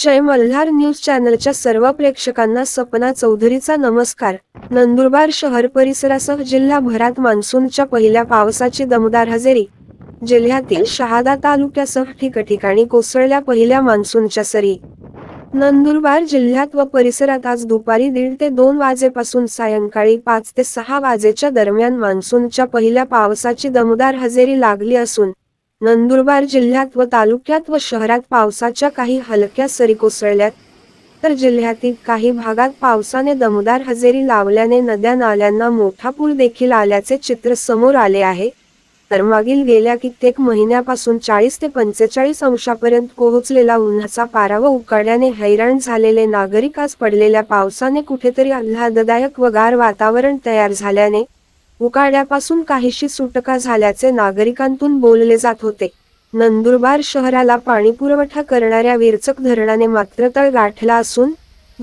जय Malhar news चॅनलच्या सर्व प्रेक्षकांना सपना चौधरीचा नमस्कार. नंदुरबार शहर परिसरासह जिल्हाभरात मान्सूनच्या पहिल्या पावसाची दमदार हजेरी. जिल्ह्यातील शहादा तालुक्यासह ठिकठिकाणी कोसळल्या पहिल्या मान्सूनच्या सरी. नंदुरबार जिल्ह्यात व परिसरात आज दुपारी दीड ते दोन वाजेपासून सायंकाळी पाच ते सहा वाजेच्या दरम्यान मान्सूनच्या पहिल्या पावसाची दमदार हजेरी लागली असून नंदुरबार जिल्ह्यात व तालुक्यात व शहरात पावसाच्या काही हलक्या सरी कोसळल्यात. तर जिल्ह्यातील काही भागात पावसाने दमदार हजेरी लावल्याने नद्या नाल्यांना मोठा पूर देखील आल्याचे चित्र समोर आले आहे. तर मागील गेल्या कित्येक महिन्यापासून चाळीस ते पंचेचाळीस अंशापर्यंत पोहोचलेला उन्हाचा पारा व उकाड्याने हैराण झालेले नागरिक आज पडलेल्या पावसाने कुठेतरी आल्हाददायक व गार वातावरण तयार झाल्याने उकाड्यापासून काहीशी सुटका झाल्याचे नागरिकांतून बोलले जात होते. नंदुरबार शहराला पाणी पुरवठा करणाऱ्या विरचक धरणाने मात्र तळ गाठला असून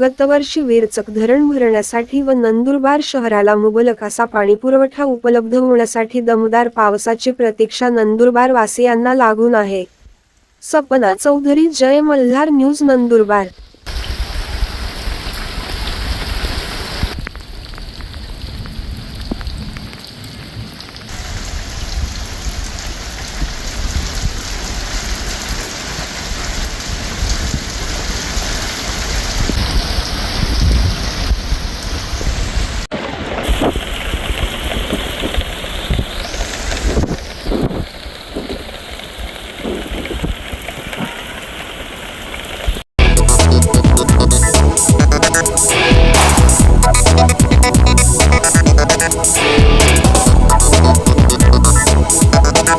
गतवर्षी विरचक धरण भरण्यासाठी व नंदुरबार शहराला मुबलक असा पाणी पुरवठा उपलब्ध होण्यासाठी दमदार पावसाची प्रतीक्षा नंदुरबार वासियांना लागून आहे. सपना चौधरी जय मल्हार न्यूज नंदुरबार.